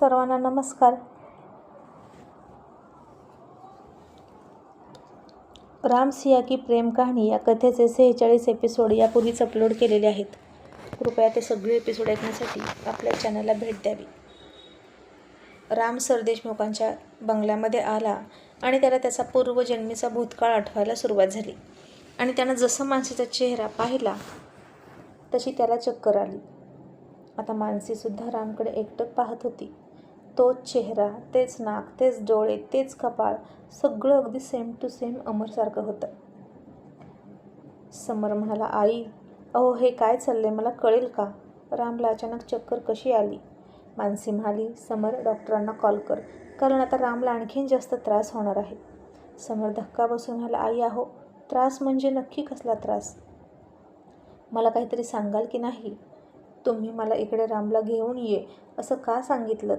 सर्वांना नमस्कार. राम सिया की प्रेम कहाणी या कथेचे सेहेचाळीस एपिसोड यापूर्वीच अपलोड केलेले आहेत. कृपया ते सगळे एपिसोड ऐकण्यासाठी आपल्या चॅनलला भेट द्यावी. राम सरदेशमुखांच्या बंगल्यामध्ये आला आणि त्याला त्याचा पूर्वजन्मीचा भूतकाळ आठवायला सुरुवात झाली. आणि त्यानं जसं मानसीचा चेहरा पाहिला तशी त्याला चक्कर आली. आता मानसीसुद्धा रामकडे एकटक पाहत होती. तोच चेहरा तेच नाक तेच डोळे तेच कपाळ सगळं अगदी सेम टू सेम अमरसारखं होतं. समर म्हणाला आई अहो हे काय चाललंय? मला कळेल का रामला अचानक चक्कर कशी आली? मानसी म्हणाली समर डॉक्टरांना कॉल कर कारण आता रामला आणखीन जास्त त्रास होणार आहे. समर धक्का बसून म्हणाला आई आहो त्रास म्हणजे नक्की कसला त्रास? मला काहीतरी सांगाल की नाही? तुम्ही मला इकडे रामला घेऊन ये असं का सांगितलं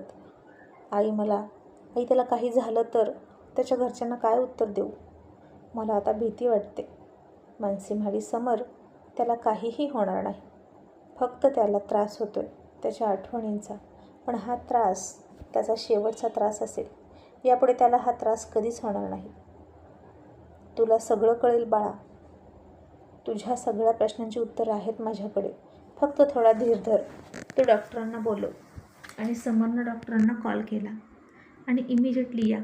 आई मला आई त्याला काही झालं तर त्याच्या घरच्यांना काय उत्तर देऊ? मला आता भीती वाटते. मानसी म्हणाली समर त्याला काहीही होणार नाही. फक्त त्याला त्रास होतो आहे त्याच्या आठवणींचा. पण हा त्रास त्याचा शेवटचा त्रास असेल यापुढे त्याला हा त्रास कधीच होणार नाही. तुला सगळं कळेल बाळा. तुझ्या सगळ्या प्रश्नांची उत्तरं आहेत माझ्याकडे. फक्त थोडा धीर धर. तू डॉक्टरांना बोलव. आणि समरनं डॉक्टरांना कॉल केला आणि इमिजिएटली या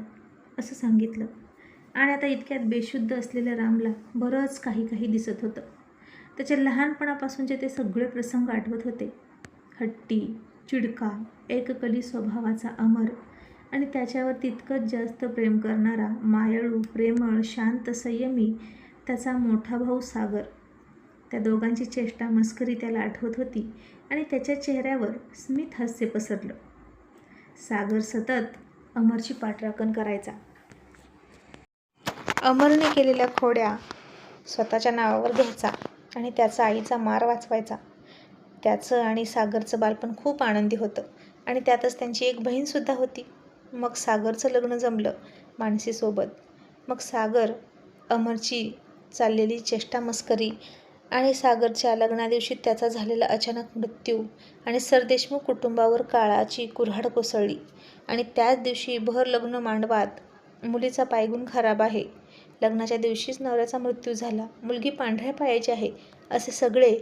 असं सांगितलं. आणि आता इतक्यात बेशुद्ध असलेल्या रामला बरंच काही काही दिसत होतं. त्याच्या लहानपणापासूनचे ते सगळे प्रसंग आठवत होते. हट्टी चिडका एककली स्वभावाचा अमर आणि त्याच्यावर तितकंच जास्त प्रेम करणारा मायाळू प्रेमळ शांत संयमी त्याचा मोठा भाऊ सागर. त्या दोघांची चेष्टा मस्करी त्याला आठवत होती आणि त्याच्या चेहऱ्यावर स्मित हास्य पसरलं. सागर सतत अमरची पाठराखण करायचा. अमरने केलेल्या खोड्या स्वतःच्या नावावर घ्यायचा आणि त्याचा आईचा मार वाचवायचा. त्याचं आणि सागरचं बालपण खूप आनंदी होतं आणि त्यातच त्यांची एक बहीणसुद्धा होती. मग सागरचं लग्न जमलं मानसीसोबत. मग सागर अमरची चाललेली चेष्टा मस्करी आणि सागरच्या लग्नादिवशी त्याचा झालेला अचानक मृत्यू आणि सरदेशमुख कुटुंबावर काळाची कुऱ्हाड कोसळली. आणि त्याच दिवशी भर लग्न मांडवात मुलीचा पायगुण खराब आहे. लग्नाच्या दिवशीच नवऱ्याचा मृत्यू झाला. मुलगी पांढऱ्या पायाची आहे असे सगळे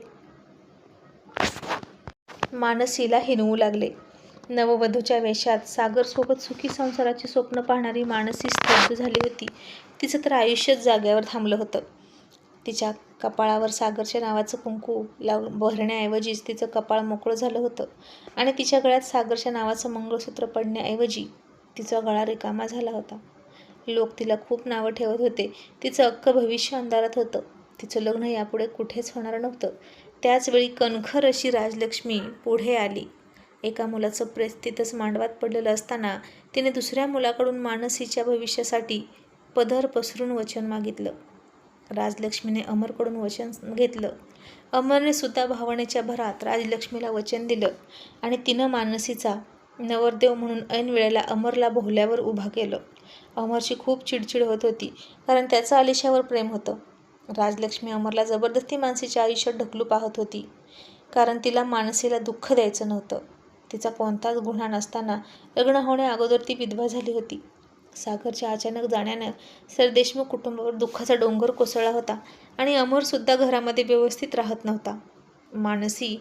मानसीला हिनवू लागले. नववधूच्या वेशात सागरसोबत सुखी संसाराची स्वप्न पाहणारी मानसी स्तब्ध झाली होती. तिचं तर आयुष्यच जाग्यावर थांबलं होतं. तिच्या कपाळावर सागरच्या नावाचं कुंकू लाव भरण्याऐवजीच तिचं कपाळ मोकळं झालं होतं. आणि तिच्या गळ्यात सागरच्या नावाचं मंगळसूत्र पडण्याऐवजी तिचा गळा रिकामा झाला होता. लोक तिला खूप नावं ठेवत होते. तिचं अख्खं भविष्य अंधारात होतं. तिचं लग्न यापुढे कुठेच होणार नव्हतं. त्याचवेळी कणखर अशी राजलक्ष्मी पुढे आली. एका मुलाचं प्रेस तिथंच मांडवात पडलेलं असताना तिने दुसऱ्या मुलाकडून मानसीच्या भविष्यासाठी पदर पसरून वचन मागितलं. राजलक्ष्मीने अमरकडून वचन घेतलं. अमरने सुद्धा भावनेच्या भरात राजलक्ष्मीला वचन दिलं आणि तिनं मानसीचा नवरदेव म्हणून ऐन वेळेला अमरला भोवल्यावर उभा केलं. अमरची खूप चिडचिड होत होती कारण त्याचं आलिशावर प्रेम होतं. राजलक्ष्मी अमरला जबरदस्ती मानसीच्या आयुष्यात ढकलू पाहत होती कारण तिला मानसीला दुःख द्यायचं नव्हतं. तिचा कोणताच गुन्हा नसताना लग्न होण्या अगोदर ती विधवा झाली होती. सागरच्या अचानक जाण्यानं सर देशमुख कुटुंबावर दुःखाचा डोंगर कोसळला होता आणि अमरसुद्धा घरामध्ये व्यवस्थित राहत नव्हता. मानसी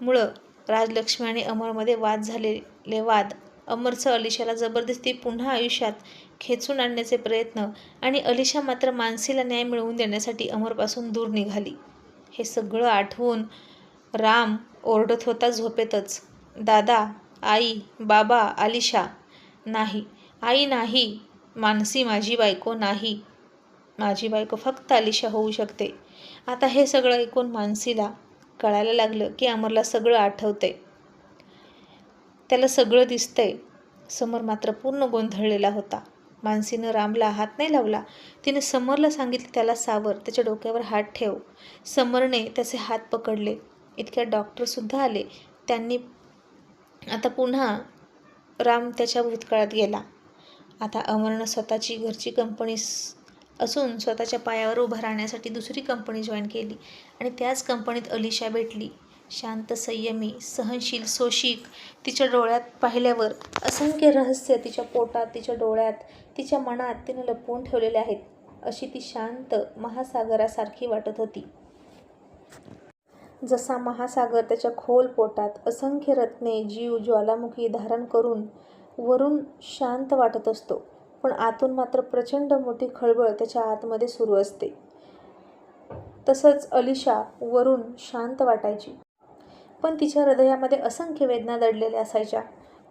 मुळं राजलक्ष्मी आणि अमरमध्ये वाद झालेले वाद अमरचं अलिशाला जबरदस्ती पुन्हा आयुष्यात खेचून आणण्याचे प्रयत्न आणि अलिशा मात्र मानसीला न्याय मिळवून देण्यासाठी अमरपासून दूर निघाली. हे सगळं आठवून राम ओरडत होता झोपेतच दादा आई बाबा आलिशा नाही आई नाही मानसी माझी बायको नाही. माझी बायको फक्त आलिशा होऊ शकते. आता हे सगळं ऐकून मानसीला कळायला लागलं की अमरला सगळं आठवतंय. त्याला सगळं दिसतंय. समर मात्र पूर्ण गोंधळलेला होता. मानसीनं रामला हात नाही लावला. तिने समरला सांगितलं त्याला सावर त्याच्या डोक्यावर हात ठेव. समरने त्याचे हात पकडले. इतक्या डॉक्टरसुद्धा आले. त्यांनी आता पुन्हा राम त्याच्या भूतकाळात गेला. आता अमरनं स्वतःची घरची कंपनी असून स्वतःच्या पायावर उभं राहण्यासाठी दुसरी कंपनी जॉईन केली. आणि त्याच कंपनीत अलिशा भेटली. शांत संयमी सहनशील सोशिक. तिच्या डोळ्यात पाहिल्यावर असंख्य रहस्य तिच्या पोटात तिच्या डोळ्यात तिच्या मनात तिने लपवून ठेवलेले आहेत अशी ती शांत महासागरासारखी वाटत होती. जसा महासागर त्याच्या खोल पोटात असंख्य रत्ने जीव ज्वालामुखी धारण करून वरून शांत वाटत असतो पण आतून मात्र प्रचंड मोठी खळबळ त्याच्या आतमध्ये सुरू असते. तसंच अलिशा वरून शांत वाटायची. पण तिच्या हृदयामध्ये असंख्य वेदना दडलेल्या असायच्या.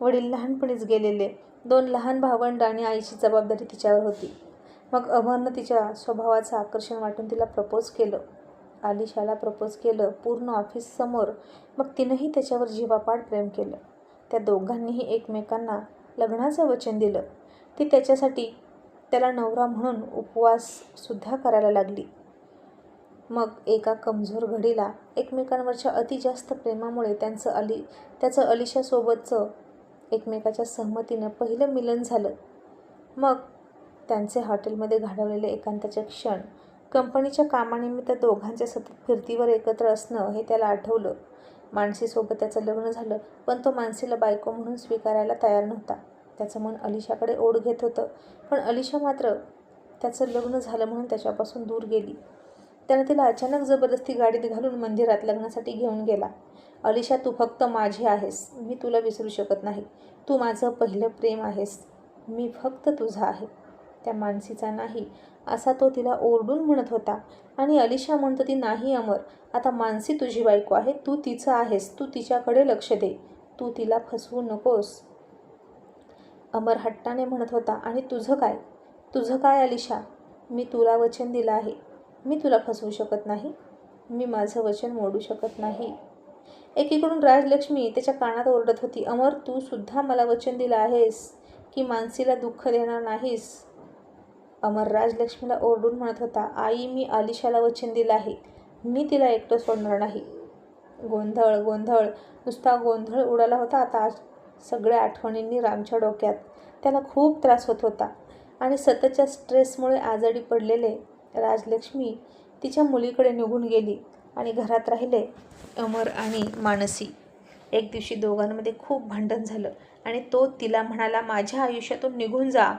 वडील लहानपणीच गेलेले दोन लहान भावंड आणि आईची जबाबदारी तिच्यावर होती. मग अमरनं तिच्या स्वभावाचं आकर्षण वाटून तिला प्रपोज केलं. आलिशाला प्रपोज केलं पूर्ण ऑफिससमोर. मग तिनंही त्याच्यावर जीवापाड प्रेम केलं. त्या दोघांनीही एकमेकांना लग्नाचं वचन दिलं. ती त्याच्यासाठी त्याला नवरा म्हणून उपवाससुद्धा करायला लागली. मग एका कमजोर घडीला एकमेकांवरच्या अति जास्त प्रेमामुळे त्यांचं अली त्याचं अलिशासोबतचं एकमेकाच्या सहमतीनं पहिलं मिलन झालं. मग त्यांचे हॉटेलमध्ये घालवलेले एकांताचे क्षण कंपनीच्या कामानिमित्त दोघांच्या सतत फिरतीवर एकत्र असणं हे त्याला आठवलं. मानसीसोबत त्याचं लग्न झालं पण तो मानसीला बायको म्हणून स्वीकारायला तयार नव्हता. त्याचं मन अलिशाकडे ओढ घेत होतं. पण अलिशा मात्र त्याचं लग्न झालं म्हणून त्याच्यापासून दूर गेली. त्यानं तिला अचानक जबरदस्ती गाडीत घालून मंदिरात लग्नासाठी घेऊन गेला. अलिशा तू फक्त माझी आहेस. मी तुला विसरू शकत नाही. तू माझं पहिलं प्रेम आहेस. मी फक्त तुझा आहे. त्या मानसीचा नाही असा तो तिला ओरडून म्हणत होता. आणि अलिशा म्हणत होती नाही अमर आता मानसी तुझी बायको आहे तू तिचं आहेस तू तिच्याकडे लक्ष दे तू तिला फसवू नकोस. अमर हट्टाने म्हणत होता आणि तुझं काय? तुझं काय अलिशा? मी तुला वचन दिलं आहे. मी तुला फसवू शकत नाही. मी माझं वचन मोडू शकत नाही. एकीकडून राजलक्ष्मी त्याच्या कानात ओरडत होती अमर तू सुद्धा मला वचन दिलं आहेस की मानसीला दुःख देणार नाहीस. अमर राजलक्ष्मीला ओरडून म्हणत होता आई मी आलिशाला वचन दिलं आहे. मी तिला एकटं सोडणार नाही. गोंधळ गोंधळ. नुसता गोंधळ उडाला होता आता सगळ्या आठवणींनी रामच्या डोक्यात. त्याला खूप त्रास होत होता. आणि सततच्या स्ट्रेसमुळे आजारी पडलेले राजलक्ष्मी तिच्या मुलीकडे निघून गेली आणि घरात राहिले अमर आणि मानसी. एक दिवशी दोघांमध्ये खूप भांडण झालं आणि तो तिला म्हणाला माझ्या आयुष्यातून निघून जा.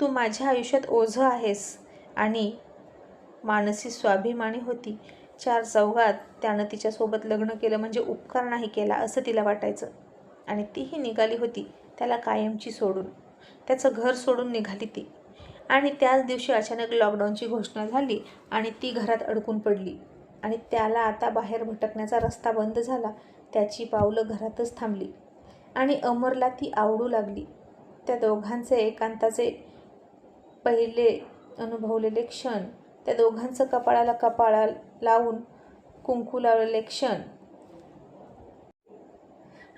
तू माझ्या आयुष्यात ओझं आहेस आणि मानसी स्वाभिमानी होती. चार चौघात त्यानं तिच्यासोबत लग्न केलं म्हणजे उपकार नाही केला असं तिला वाटायचं. आणि तीही निघाली होती त्याला कायमची सोडून. त्याचं घर सोडून निघाली ती. आणि त्याच दिवशी अचानक लॉकडाऊनची घोषणा झाली आणि ती घरात अडकून पडली. आणि त्याला आता बाहेर भटकण्याचा रस्ता बंद झाला. त्याची पावलं घरातच थांबली. आणि अमरला ती आवडू लागली. त्या दोघांचे एकांताचे पहिले अनुभवलेले क्षण त्या दोघांचं कपाळाला कपाळा लावून कुंकू लावलेले क्षण.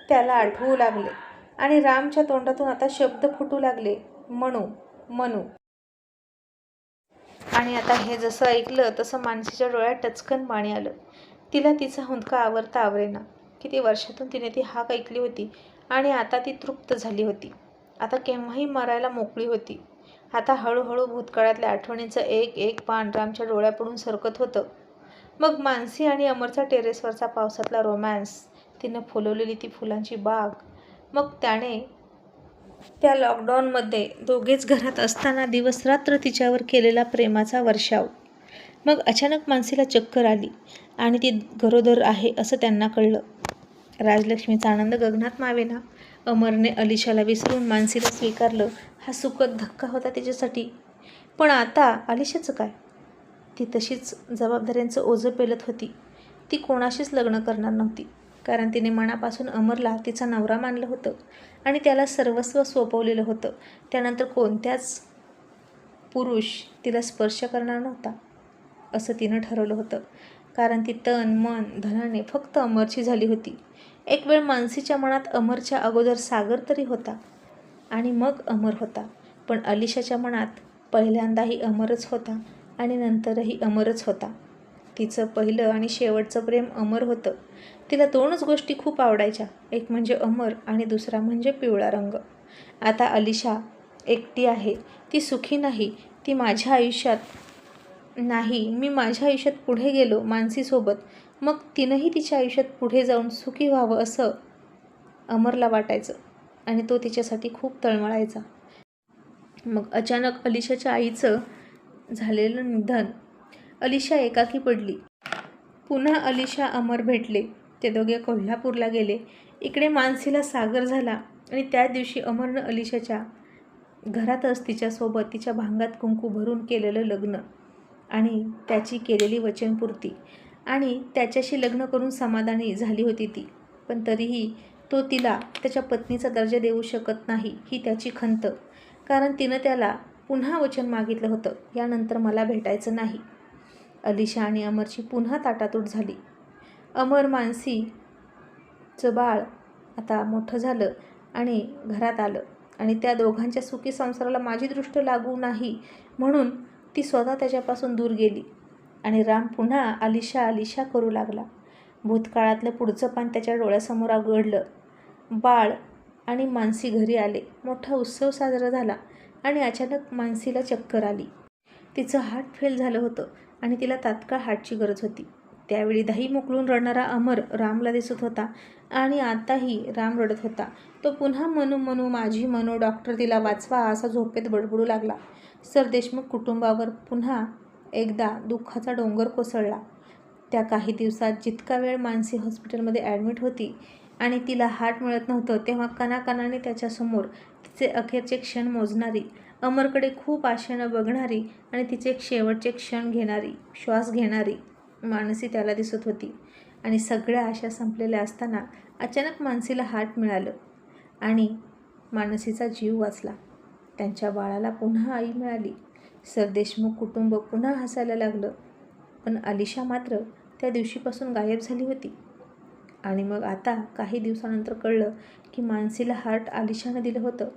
त्याला आठवू लागले आणि रामच्या तोंडातून आता शब्द फुटू लागले म्हणू म्हणू. आणि आता हे जसं ऐकलं तसं मानसीच्या डोळ्यात टचकन पाणी आलं. तिला तिचा हुंदका आवरता आवरेना. किती वर्षातून तिने ती हाक ऐकली होती आणि आता ती तृप्त झाली होती. आता केव्हाही मरायला मोकळी होती. आता हळूहळू भूतकाळातल्या आठवणींचं एक एक पान रामच्या डोळ्यापडून सरकत होतं. मग मानसी आणि अमरचा टेरेसवरचा पावसातला रोमॅन्स तिनं फुलवलेली ती फुलांची बाग मग त्याने त्या लॉकडाऊनमध्ये दोघेच घरात असताना दिवसरात्र तिच्यावर केलेला प्रेमाचा वर्षाव. मग अचानक मानसीला चक्कर आली आणि ती गरोदर आहे असं त्यांना कळलं. राजलक्ष्मीचा आनंद गगनात मावेना अमरने अलिशाला विसरून मानसीला स्वीकारलं हा सुखद धक्का होता तिच्यासाठी. पण आता आलिशाचं काय? ती तशीच जबाबदाऱ्यांचं ओझं पेलत होती. ती कोणाशीच लग्न करणार नव्हती. कारण तिने मनापासून अमरला तिचा नवरा मानलं होतं आणि त्याला सर्वस्व सोपवलेलं होतं. त्यानंतर कोणत्याच पुरुष तिला स्पर्श करणार नव्हता असं तिनं ठरवलं होतं. कारण ती तन मन धनाने फक्त अमरची झाली होती. एक वेळ मानसीच्या मनात अमरच्या अगोदर सागर तरी होता. आणि मग अमर होता. पण अलिशाच्या मनात पहिल्यांदाही अमरच होता आणि नंतरही अमरच होता. तिचं पहिलं आणि शेवटचं प्रेम अमर होतं. तिला दोनच गोष्टी खूप आवडायच्या. एक म्हणजे अमर आणि दुसरा म्हणजे पिवळा रंग. आता अलिशा एकटी आहे. ती सुखी नाही. ती माझ्या आयुष्यात नाही. मी माझ्या आयुष्यात पुढे गेलो मानसीसोबत. मग तिनंही तिच्या आयुष्यात पुढे जाऊन सुखी व्हावं असं अमरला वाटायचं. आणि तो तिच्यासाठी खूप तळमळायचा. मग अचानक अलिशाच्या आईचं झालेलं निधन. अलिशा एकाकी पडली. पुन्हा अलिशा अमर भेटले. ते दोघे कोल्हापूरला गेले. इकडे मानसीला सागर झाला आणि त्या दिवशी अमरनं अलिशाच्या घरातच तिच्यासोबत तिच्या भांगात कुंकू भरून केलेलं लग्न आणि त्याची केलेली वचनपूर्ती आणि त्याच्याशी लग्न करून समाधानी झाली होती ती. पण तरीही तो तिला त्याच्या पत्नीचा दर्जा देऊ शकत नाही ही त्याची खंत. कारण तिनं त्याला पुन्हा वचन मागितलं होतं यानंतर मला भेटायचं नाही. अलिशा आणि अमरची पुन्हा ताटातूट झाली. अमर मानसीचं बाळ आता मोठं झालं आणि घरात आलं आणि त्या दोघांच्या सुखी संसाराला माझी दृष्ट लागू नाही म्हणून ती स्वतः त्याच्यापासून दूर गेली आणि राम पुन्हा अलिशा अलिशा करू लागला. भूतकाळातलं पुढचं पान त्याच्या डोळ्यासमोर घडलं बाळ आणि मानसी घरी आले. मोठा उत्सव साजरा झाला आणि अचानक मानसीला चक्कर आली. तिचं हार्ट फेल झालं होतं आणि तिला तात्काळ हार्टची गरज होती. त्यावेळी दही मोकळून रडणारा अमर रामला दिसत होता आणि आताही राम रडत होता. तो पुन्हा मनू मनू माझी मनू डॉक्टर तिला वाचवा असा झोपेत बडबडू लागला. सर देशमुख कुटुंबावर पुन्हा एकदा दुःखाचा डोंगर कोसळला. त्या काही दिवसात जितका वेळ मानसी हॉस्पिटलमध्ये ॲडमिट होती आणि तिला हाट मिळत नव्हतं तेव्हा कणाकणाने त्याच्यासमोर तिचे अखेरचे क्षण मोजणारी अमरकडे खूप आशेनं बघणारी आणि तिचे शेवटचे क्षण घेणारी श्वास घेणारी मानसी त्याला दिसत होती. आणि सगळ्या आशा संपलेल्या असताना अचानक मानसीला हाट मिळालं आणि मानसीचा जीव वाचला. त्यांच्या बाळाला पुन्हा आई मिळाली. सरदेशमुख कुटुंब पुन्हा हसायला लागलं. पण अलिशा मात्र त्या दिवशीपासून गायब झाली होती. आणि मग आता काही दिवसानंतर कळलं की मानसीला हार्ट आलिशानं दिलं होतं.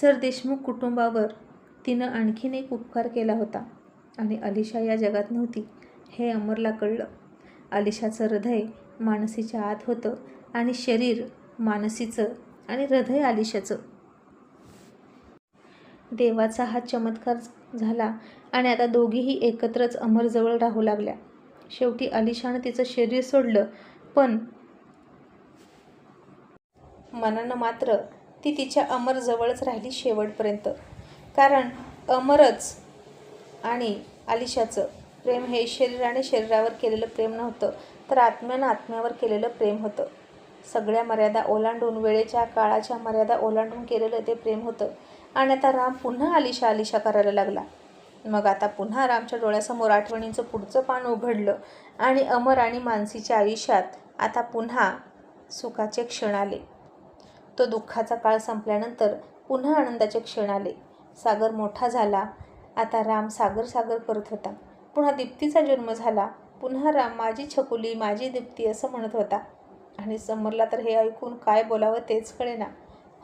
सर देशमुख कुटुंबावर तिनं आणखीन एक उपकार केला होता आणि अलिशा या जगात नव्हती हे अमरला कळलं. अलिशाचं हृदय मानसीच्या आत होतं आणि शरीर मानसीचं आणि हृदय आलिशाचं. देवाचा हा चमत्कार झाला आणि आता दोघीही एकत्रच अमरजवळ राहू लागल्या. शेवटी अलिशानं तिचं शरीर सोडलं पण मनानं मात्र ती तिच्या अमरजवळच राहिली शेवटपर्यंत. कारण अमरच आणि आलिशाचं प्रेम हे शरीराने शरीरावर केलेलं प्रेम नव्हतं तर आत्म्यानं आत्म्यावर केलेलं प्रेम होतं. सगळ्या मर्यादा ओलांडून वेळेच्या काळाच्या मर्यादा ओलांडून केलेलं ते प्रेम होतं. आणि आता राम पुन्हा आलिशा आलिशा करायला लागला. मग आता पुन्हा रामच्या डोळ्यासमोर आठवणींचं पुढचं पान उघडलं आणि अमर आणि मानसीच्या आयुष्यात आता पुन्हा सुखाचे क्षण आले. तो दुःखाचा काळ संपल्यानंतर पुन्हा आनंदाचे क्षण आले. सागर मोठा झाला. आता राम सागर सागर करत होता. पुन्हा दीप्तीचा जन्म झाला. पुन्हा राम माझी छकुली माझी दीप्ती असं म्हणत होता. आणि समरला तर हे ऐकून काय बोलावं तेच कळेना.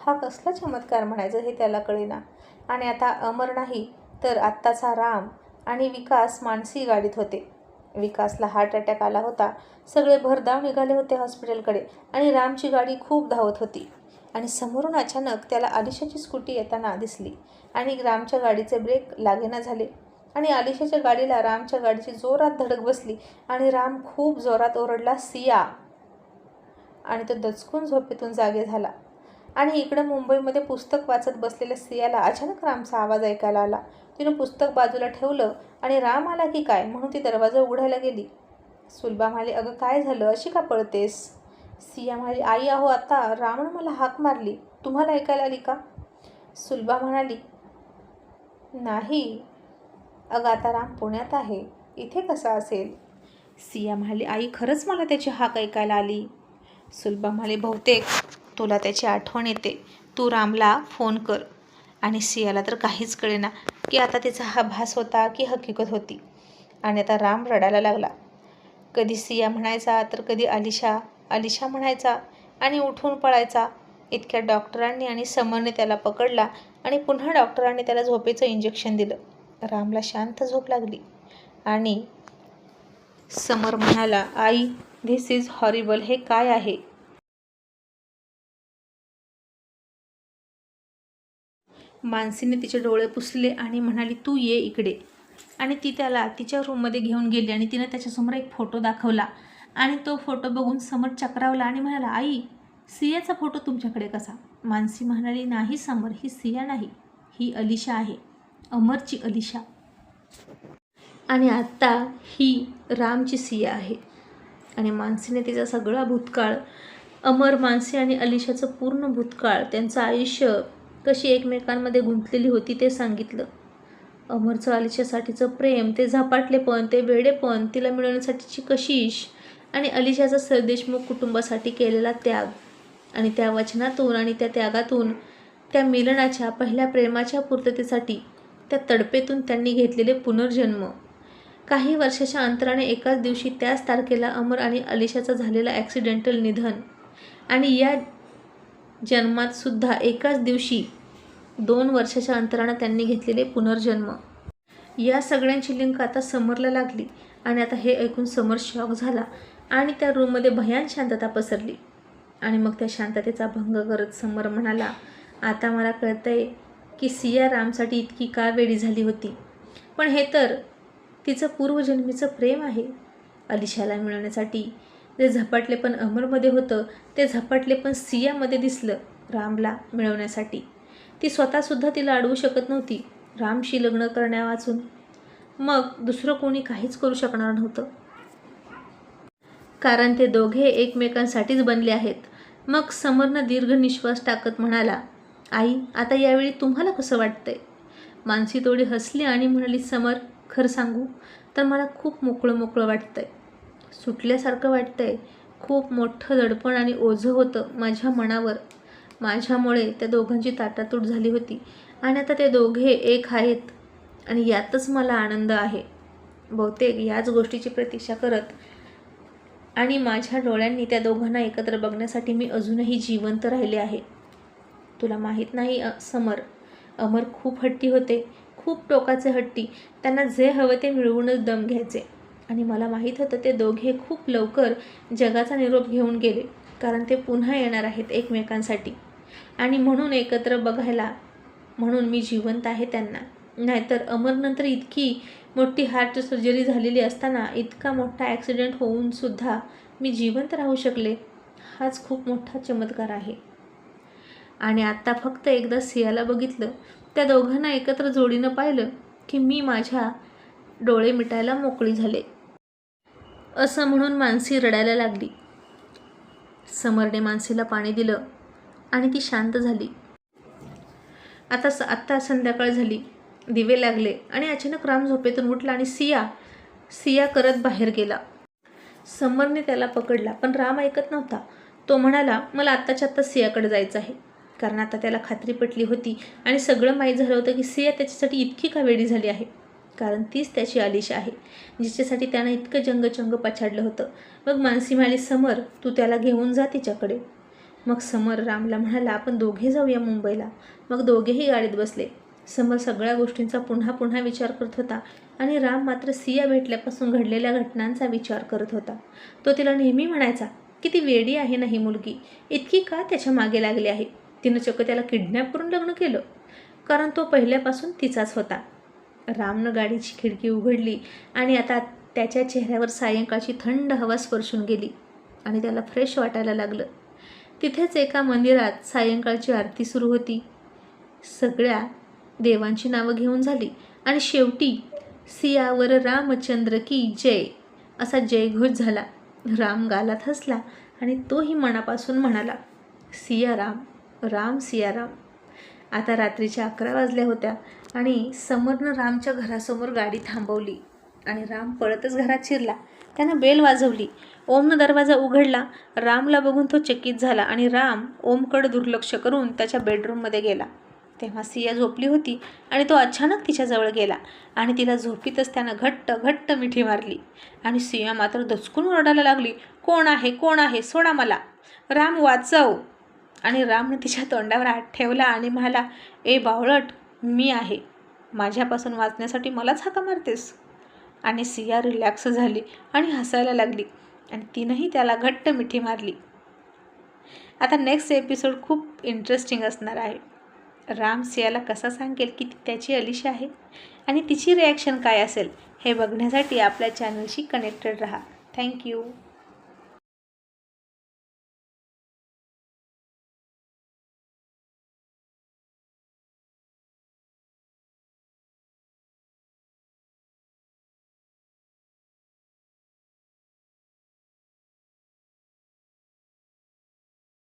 हा कसला चमत्कार म्हणायचं हे त्याला कळेना. आणि आता अमर नाही तर आत्ताचा राम आणि विकास मानसी गाडीत होते. विकासला हार्ट अटॅक आला होता. सगळे भरधाव निघाले होते हॉस्पिटलकडे आणि रामची गाडी खूप धावत होती. आणि समोरून अचानक त्याला आलिशाची स्कूटी येताना दिसली आणि रामच्या गाडीचे ब्रेक लागेना झाले. आणि आलिशाच्या गाडीला रामच्या गाडीची जोरात धडक बसली आणि राम खूप जोरात ओरडला सिया. आणि तो दचकून झोपेतून जागे झाला. आणि इकडं मुंबईमध्ये पुस्तक वाचत बसलेल्या सियाला अचानक रामचा आवाज ऐकायला आला. तिनं पुस्तक बाजूला ठेवलं आणि राम आला की काय? म्हणून ती दरवाजा उघडायला गेली. सुलभा म्हणाली अगं काय झालं? अशी का पळतेस? सिया म्हणाली आई आहो आता रामनं मला हाक मारली. तुम्हाला ऐकायला आली का? सुलभा म्हणाली नाही. अगं आता राम पुण्यात आहे. इथे कसा असेल? सिया म्हणाली आई खरंच मला त्याची हाक ऐकायला आली. सुलभा म्हणाली बहुतेक तुला त्याची आठवण येते. तू रामला फोन कर. आणि सियाला तर काहीच कळेना की आता तिचा हा भास होता की हकीकत होती. आणि आता राम रडायला लागला. कधी सिया म्हणायचा तर कधी अलिशा अलिशा म्हणायचा आणि उठून पळायचा. इतक्या डॉक्टरांनी आणि समरने त्याला पकडला आणि पुन्हा डॉक्टरांनी त्याला झोपेचं इंजेक्शन दिलं. रामला शांत झोप लागली. आणि समर म्हणाला आई धिस इज हॉरिबल हे काय आहे? मानसीने तिचे डोळे पुसले आणि म्हणाली तू ये इकडे. आणि ती त्याला तिच्या रूममध्ये घेऊन गेली आणि तिनं त्याच्यासमोर एक फोटो दाखवला. आणि तो फोटो बघून समर चक्रावला आणि म्हणाला आई सियाचा फोटो तुमच्याकडे कसा? मानसी म्हणाली नाही समर ही सिया नाही ही अलिशा आहे अमरची अलिशा. आणि आत्ता ही रामची सिया आहे. आणि मानसीने तिचा सगळा भूतकाळ अमर मानसी आणि अलिशाचं पूर्ण भूतकाळ त्यांचं आयुष्य कशी एकमेकांमध्ये गुंतलेली होती ते सांगितलं. अमरचं अलिशासाठीचं प्रेम ते झपाटलेपण ते वेडेपण तिला मिळवण्यासाठीची कशिश आणि अलिशाचा सरदेशमुख कुटुंबासाठी केलेला त्याग. आणि त्या वचनातून आणि त्या त्यागातून त्या मिलनाच्या पहिल्या प्रेमाच्या पूर्ततेसाठी त्या तडपेतून त्यांनी घेतलेले पुनर्जन्म. काही वर्षाच्या अंतराने एकाच दिवशी त्याच तारखेला अमर आणि अलिशाचं झालेलं ॲक्सिडेंटल निधन. आणि या जन्मात सुद्धा एकाच दिवशी दोन वर्षाच्या अंतरानं त्यांनी घेतलेले पुनर्जन्म. या सगळ्यांची लिंक आता समरला लागली आणि आता हे ऐकून समर शॉक झाला. आणि त्या रूममध्ये भयान शांतता पसरली. आणि मग त्या शांततेचा भंग करत समर म्हणाला आता मला कळतंय की सिया रामसाठी इतकी का वेळी झाली होती. पण हे तर तिचं पूर्वजन्मीचं प्रेम आहे. अलिशाला मिळवण्यासाठी जे झपाटले पण अमरमध्ये होतं ते झपाटले पण सियामध्ये दिसलं रामला मिळवण्यासाठी. ती स्वतःसुद्धा तिला अडवू शकत नव्हती. रामशी लग्न करण्यावाचून. मग दुसरं कोणी काहीच करू शकणार नव्हतं. कारण ते दोघे एकमेकांसाठीच बनले आहेत. मग समरनं दीर्घ निश्वास टाकत म्हणाला आई आता यावेळी तुम्हाला कसं वाटतंय? मानसी थोडी हसली आणि म्हणाली समर खरं सांगू तर मला खूप मोकळं मोकळं वाटतंय. सुटल्यासारखं वाटतंय. खूप मोठं दडपण आणि ओझं होतं माझ्या मनावर. माझ्यामुळे त्या दोघांची ताटातूट झाली होती आणि आता ते दोघे एक आहेत आणि यातच मला आनंद आहे. बहुतेक याच गोष्टीची प्रतीक्षा करत आणि माझ्या डोळ्यांनी त्या दोघांना एकत्र बघण्यासाठी मी अजूनही जिवंत राहिले आहे. तुला माहीत नाही समर. अमर खूप हट्टी होते. खूप टोकाचे हट्टी. त्यांना जे हवं ते मिळवूनच दम घ्यायचे. आणि मला माहीत होतं ते दोघे खूप लवकर जगाचा निरोप घेऊन गेले कारण ते पुन्हा येणार आहेत एकमेकांसाठी. आणि म्हणून एकत्र बघायला म्हणून मी जिवंत आहे त्यांना. नाहीतर अमरनंतर इतकी मोठी हार्ट सर्जरी झालेली असताना इतका मोठा ॲक्सिडेंट होऊन सुद्धा मी जिवंत राहू शकले हाच खूप मोठा चमत्कार आहे. आणि आत्ता फक्त एकदा सियाला बघितलं त्या दोघांना एकत्र जोडीनं पाहिलं की मी माझ्या डोळे मिटायला मोकळी झाले. असं म्हणून मानसी रडायला लागली. समरने मानसीला पाणी दिलं आणि ती शांत झाली. आता स आत्ता संध्याकाळ झाली. दिवे लागले आणि अचानक राम झोपेतून उठला आणि सिया सिया करत बाहेर गेला. समरने त्याला पकडला पण राम ऐकत नव्हता. तो म्हणाला मला आत्ताच्या आत्ता सियाकडे जायचं आहे. कारण आता त्याला खात्री पटली होती आणि सगळं माहीत झालं होतं की सिया त्याच्यासाठी इतकी का वेडी झाली आहे. कारण तीच त्याची आलिशा आहे जिच्यासाठी त्यानं इतकं जंगचंग पछाडलं होतं. मग मानसी म्हणाली समर तू त्याला घेऊन जा तिच्याकडे. मग समर रामला म्हणाला आपण दोघे जाऊया मुंबईला. मग दोघेही गाडीत बसले. समर सगळ्या गोष्टींचा पुन्हा पुन्हा विचार करत होता आणि राम मात्र सिया भेटल्यापासून घडलेल्या घटनांचा विचार करत होता. तो तिला नेहमी म्हणायचा की ती वेडी आहे ना ही मुलगी. इतकी का त्याच्यामागे लागली आहे? तिनं चक्क त्याला किडनॅप करून लग्न केलं. कारण तो पहिल्यापासून तिचाच होता. रामनं गाडीची खिडकी उघडली आणि आता त्याच्या चेहऱ्यावर सायंकाळची थंड हवा स्पर्शून गेली आणि त्याला फ्रेश वाटायला लागलं. तिथेच एका मंदिरात सायंकाळची आरती सुरू होती. सगळ्या देवांची नावं घेऊन झाली. आणि शेवटी सियावर रामचंद्र की जय असा जयघोष झाला. राम गालात हसला आणि तोही मनापासून म्हणाला सियाराम राम सियाराम. आता रात्रीच्या अकरा वाजल्या होत्या आणि समरनं रामच्या घरासमोर गाडी थांबवली आणि राम पळतच घरात शिरला. त्यानं बेल वाजवली. ओमनं दरवाजा उघडला. रामला बघून तो चकित झाला आणि राम ओमकडे दुर्लक्ष करून त्याच्या बेडरूममध्ये गेला. तेव्हा सिया झोपली होती आणि तो अचानक तिच्याजवळ गेला आणि तिला झोपीतच त्यानं घट्ट घट्ट मिठी मारली. आणि सिया मात्र दचकून ओरडायला लागली कोण आहे? कोण आहे? सोडा मला. राम वाचव. आणि रामने तिच्या तोंडावर हात ठेवला आणि म्हणाला ए बावळट मी आहे. माझ्यापासून वाचण्यासाठी मलाच हाका मारतेस. आणि सिया रिलॅक्स झाली आणि हसायला लागली आणि तिनंही त्याला घट्ट मिठी मारली. आता नेक्स्ट एपिसोड खूप इंटरेस्टिंग असणार आहे. राम सियाला कसा सांगेल की ती त्याची अलिशा आहे? आणि तिची रिॲक्शन काय असेल हे बघण्यासाठी आपल्या चॅनलशी कनेक्टेड राहा. थँक्यू